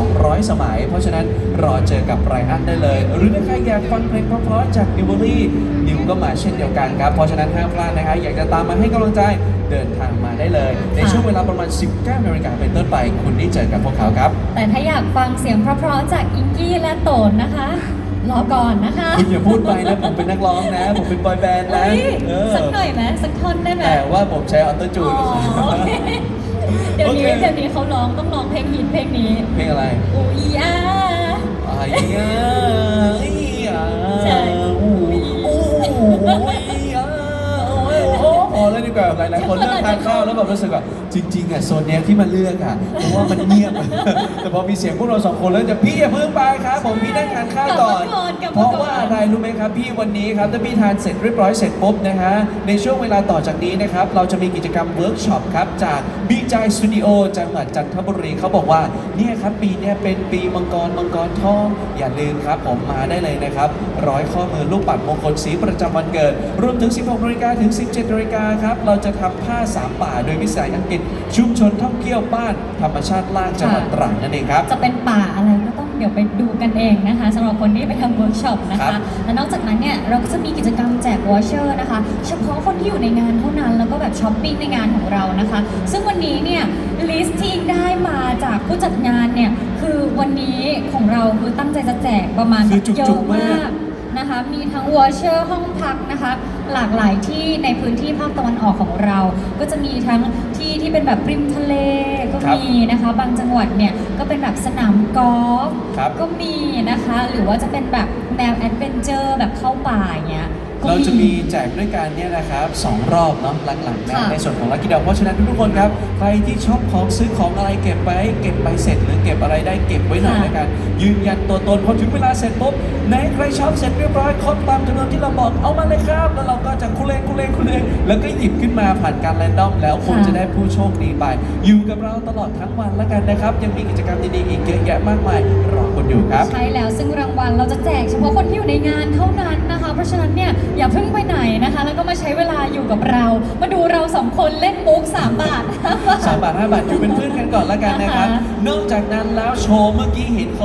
200 สมัย เพราะฉะนั้นรอเจอกับไรอันได้เลย หรือถ้าใครอยากฟังเพลงเพราะๆจากนิวเบอรี่นิวก็มาเช่นเดียวกันครับ เพราะฉะนั้นห้ามพลาดนะฮะอยากจะตามมาให้กำลังใจเดินทางมาได้เลย ในช่วงเวลาประมาณ 19นาฬิกาเป็นต้นไป คุณได้เจอกับพวกเขาครับ แต่ถ้าอยากฟังเสียงเพราะๆจากอิงกี้และโตนนะคะ รอก่อนนะคะ คุณอย่าพูดไปนะผมเป็นนักร้องนะ ผมเป็นบอยแบนด์นะเฮ้ยเออสักหน่อยไหมสักท่อนได้ไหมแต่ว่าผมใช้ออโต้จูอ๋นอโอเค เดี๋ยวนี้โอเคเดี๋ยวนี้เขาร้องต้องร้องเพลงฮิตเพลงนี้ เพลงอะไรอูอีอาอ้ายอะอี อแล้วดีกว่าหลาย ๆ คนเลือกทานข้าวแล้วแบบรู้สึกว่าจริง ๆ อะโซนเนี้ยที่มันเลือกอะเพราะว่ามันเงียบ แต่พอมีเสียงพวกเราสองคนแล้วจะพี่อย่าเพิ่งไปครับ ผมพี่นั่งทานข้าวก่อนกลับมาก่อนกลับเพมาก่อนราะว่าอะไรรู้ไหมครับ พี่วันนี้ครับถ้าพี่ทานเสร็จเรียบร้อยเสร็จปุ๊บนะฮะในช่วงเวลาต่อจากนี้นะครับเราจะมีกิจกรรมเวิร์กช็อปครับจากบีจายสตูดิโอจังหวัดจันทบุรีเขาบอกว่าเนี่ยครับปีเนี้ยเป็นปีมังกรมังกรทองอย่าลืมครับ ผมมาได้เลยนะครับร้อยข้อมือลูกปัดมงคลสีประจำวันเกิดรวมถึง 16นาฬิกาถึง 17นาฬิกาครับเราจะทำผ้าสามป่าโดยวิสาหกิจชุมชนท่องเที่ยวบ้านธรรมชาติล่างจังหวัดตรังนั่นเองครับ จะเป็นป่าอะไรก็ต้องเดี๋ยวไปดูกันเองนะคะสำหรับคนที่ไปทำเวิร์กช็อปนะครัคะ บ และนอกจากนั้นเนี่ยเราก็จะมีกิจกรรมแจกวอชเชอร์นะคะ เฉพาะคนที่อยู่ในงานเท่านั้นแล้วก็แบบช้อปปิ้งในงานของเรานะคะ ซึ่งวันนี้เนี่ยลิสต์ที่ได้มาจากผู้จัดงานเนี่ยคือวันนี้ของเราคือตั้งใจจะแจกประมาณคือจุกๆเยอะมามากก นะคะมีทั้งวอเชอร์ห้องพักนะคะหลากหลายที่ในพื้นที่ภาคตะวันออกของเรา ก็จะมีทั้งที่ที่เป็นแบบริมทะเลก็ครับมีนะคะ บางจังหวัดเนี่ยก็เป็นแบบสนามกอล์ฟครับก็มีนะคะ หรือว่าจะเป็นแบบแนวแอดเวนเจอร์แบบเข้าป่าอย่างเงี้ยก็ เราจะมีแจกด้วยกันเนี่ยนะครับสองรอบเนาะหลังๆนะค่ะ ในส่วนของลัคกี้ดาวเพราะฉะนั้นทุกๆคนครับใครที่ชอบของซื้อของอะไรเก็บไว้เก็บใบเสร็จหรือเก็บอะไรได้เก็บไว้หน่อยแล้วกัน ยืนยันตัวตนพอถึงเวลาเสร็จปุ๊บไหนใครชอบเสร็จเรียบร้อยครบตามจำนวนที่เราบอกเอามาเลยครับ แล้วเราก็จะคุเลงคุเลงคุเลงแล้วก็หยิบขึ้นมาผ่านการแรนดอมแล้วคุณค่ะจะได้ผู้โชคดีไป อยู่กับเราตลอดทั้งวันแล้วกันนะครับ ยังมีกิจกรรมดีๆอีกเยอะแยะมากมายรอคุณอยู่ครับ ใช่แล้วซึ่งรางวัล เราจะแจกเฉพาะคนที่อยู่ในงานเท่านั้นนะคะ เพราะฉะนั้นเนี่ยอย่าเพิ่งไปไหนนะคะ แล้วก็มาใช้เวลาอยู่กับเรา มาดูเราสองคนเล่นมุก3บาทสามบาทห้าบาทอยู่เป็นเพื่อนกันก่อนแล้วกันนะครับนะคะนอกจากนั้นแล้วโชว์เมื่อกี้เห็นเขา